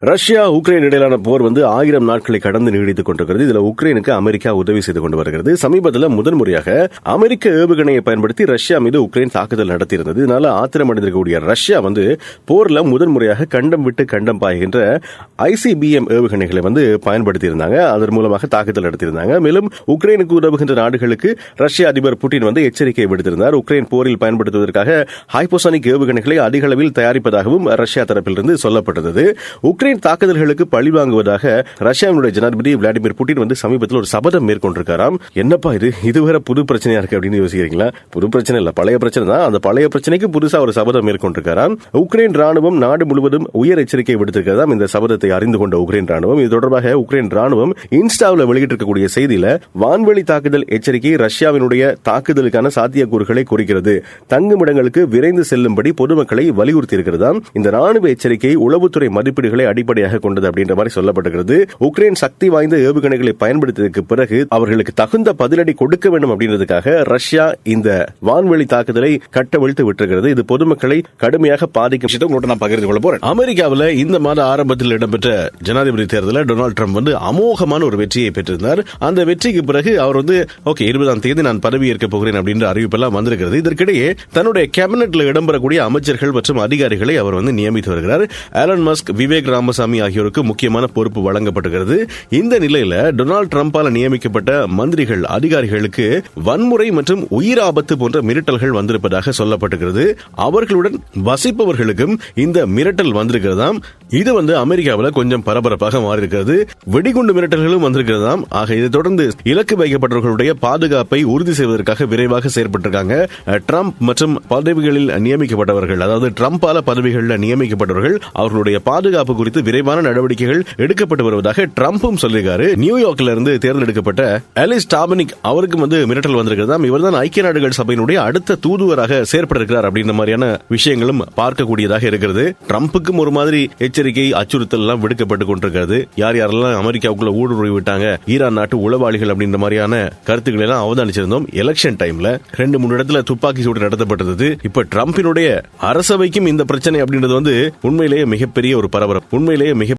Russia Ukraine இடையிலான போர் வந்து ஆயிரம் நாட்களை கடந்து நீடித்துக் கொண்டிருக்கிறது. இதுல உக்ரைனுக்கு அமெரிக்கா உதவி செய்து கொண்டு வருகிறது. சமீபத்தில் முதன்முறையாக அமெரிக்க ஏவுகணையை பயன்படுத்தி ரஷ்யா மீது உக்ரைன் தாக்குதல் நடத்தியிருந்தது. இதனால ஆத்திரம் அடைந்திருக்கக்கூடிய ரஷ்யா வந்து போர்ல முதன்முறையாக கண்டம் விட்டு கண்டம் பாய்கின்ற ஐசிபிஎம் ஏவுகணைகளை வந்து பயன்படுத்தியிருந்தாங்க. அதன் மூலமாக தாக்குதல் நடத்தியிருந்தாங்க. மேலும் உக்ரைனுக்கு உதவுகின்ற நாடுகளுக்கு ரஷ்ய அதிபர் புட்டின் வந்து எச்சரிக்கை விடுத்திருந்தார். உக்ரைன் போரில் பயன்படுத்துவதற்காக ஹைப்போசானிக் ஏவுகணைகளை அதிக அளவில் தயாரிப்பதாகவும் ரஷ்யா தரப்பிலிருந்து சொல்லப்பட்டது. உக்ரைன் தாக்குதல்களுக்கு பழி வாங்குவதாக ரஷ்யாவினுடைய ஜனாதிபதி விளாடிமிர் புட்டின் வந்து சமீபத்தில் ஒரு சபதம் மேற்கொண்டிருக்காராம். என்னப்பா இது? இதுவரை புது பிரச்சனையா இருக்கு அப்படின்னு யோசிக்கிறீங்களா? புது பிரச்சனை இல்ல பழைய பிரச்சனை தான். அந்த பழைய பிரச்சனைக்கு புதுசா ஒரு சபதம் மேற்கொண்டிருக்காராம். உக்ரைன் ராணுவம் நாடு முழுவதும் உயர் எச்சரிக்கை விடுத்திருக்கிறதாம். இந்த சபதத்தை அறிந்து கொண்ட உக்ரைன் ராணுவம் இது தொடர்பாக உக்ரைன் ராணுவம் இன்ஸ்டாவில் வெளியிட்டிருக்கக்கூடிய செய்தியில வான்வெளி தாக்குதல் எச்சரிக்கை ரஷ்யாவினுடைய தாக்குதலுக்கான சாத்தியக்கூறுகளை குறிக்கிறது. தங்குமிடங்களுக்கு விரைந்து செல்லும்படி பொதுமக்களை வலியுறுத்தி இருக்கிறதாம் இந்த ராணுவ எச்சரிக்கை உளவுத்துறை மதிப்பீடுகளை அடிப்படையாக கொண்டது அப்படின்ற மாதிரி சொல்லப்பட்டிருக்கிறது. உக்ரைன் சக்தி வாய்ந்த ஏவுகணைகளை பயன்படுத்தியதற்கு பிறகு அவர்களுக்கு தகுந்த பதிலடி கொடுக்க வேண்டும் அப்படின்றதுக்காக ரஷ்யா இந்த வான்வெளி தாக்குதலை கட்டவிழ்த்து விட்டிருக்கிறது. இது பொதுமக்களை கடுமையாக பாதிக்கும் விஷயத்தை உங்களோட நான் பகிர்ந்து கொள்ள போறேன். அமெரிக்காவில் இந்த மாத ஆரம்பத்தில் இடம்பெற்ற ஜனாதிபதி தேர்தலில் டொனால்டு ட்ரம்ப் வந்து அமோகமான ஒரு வெற்றியை பெற்றிருந்தார். அந்த வெற்றிக்கு பிறகு அவர் வந்து ஓகே இருபதாம் தேதி நான் பதவி ஏற்க போகிறேன் அப்படின்ற அறிவிப்பெல்லாம் வந்திருக்கிறது. இதற்கிடையே தன்னுடைய கேபினெட்ல இடம்பெறக்கூடிய அமைச்சர்கள் மற்றும் அதிகாரிகளை அவர் வந்து நியமித்து வருகிறார். ஆலன் மஸ்க் விவேக் ராமசாமி ஆகியோருக்கு முக்கியமான பொறுப்பு வழங்கப்படுகிறது இந்த நிலையில டொனால்டு டிரம்பால் நியமிக்கப்பட்ட மந்திரிகள் அதிகாரிகளுக்கு வன்முறை மற்றும் உயிர் ஆபத்து போன்ற மிரட்டல்கள் வந்திருப்பதாக சொல்லப்பட்டிருக்கிறது. அவர்களுடன் வசிப்பவர்களுக்கும் இந்த மிரட்டல் வந்திருக்கிறதாம். இது வந்து அமெரிக்காவில் கொஞ்சம் பரபரப்பாக மாறி இருக்கிறது வெடிகுண்டு மிரட்டல்களும் வந்திருக்கிறதாம். ஆக இதை தொடர்ந்து இலக்கு வைக்கப்பட்டவர்களுடைய பாதுகாப்பை உறுதி செய்வதற்காக விரைவாக செயற்பட்டிருக்காங்க. ட்ரம்ப் மற்றும் பதவிகளில் நியமிக்கப்பட்டவர்கள் அதாவது ட்ரம்பால பதவிகளில் நியமிக்கப்பட்டவர்கள் அவர்களுடைய பாதுகாப்பு குறித்து விரைவான நடவடிக்கைகள் எடுக்கப்பட்டு வருவதாக ட்ரம்ப்பும் சொல்லியிருக்காரு. நியூயார்க்ல இருந்து தேர்ந்தெடுக்கப்பட்ட அலிஸ் டாபனிக் அவருக்கும் வந்து மிரட்டல் வந்திருக்கிறதாம். இவர்தான் ஐக்கிய நாடுகள் சபையினுடைய அடுத்த தூதுவராக செயற்பட இருக்கிறார் அப்படின்ற மாதிரியான விஷயங்களும் பார்க்கக்கூடியதாக இருக்கிறது. ட்ரம்ப்புக்கும் ஒரு மாதிரி எச்சரிக்கை அச்சுறுத்தல் எல்லாம் விடுக்கப்பட்டு கொண்டிருக்கிறது. யார் யாரெல்லாம் அமெரிக்காவுக்குள்ள ஊடுருவி விட்டாங்க ஈரான் நாட்டு உளவாளிகள் அப்படின்ற மாதிரியான கருத்துக்களை எல்லாம் அவதானிச்சிருந்தோம் எலெக்ஷன் டைம்ல ரெண்டு மூணு இடத்துல துப்பாக்கி சூடு நடத்தப்பட்டது. இப்ப ட்ரம்பினுடைய அரசவைக்கும் இந்த பிரச்சனை அப்படின்றது வந்து உண்மையிலேயே மிகப்பெரிய ஒரு பரபரப்பு. உண்மையிலேயே மிக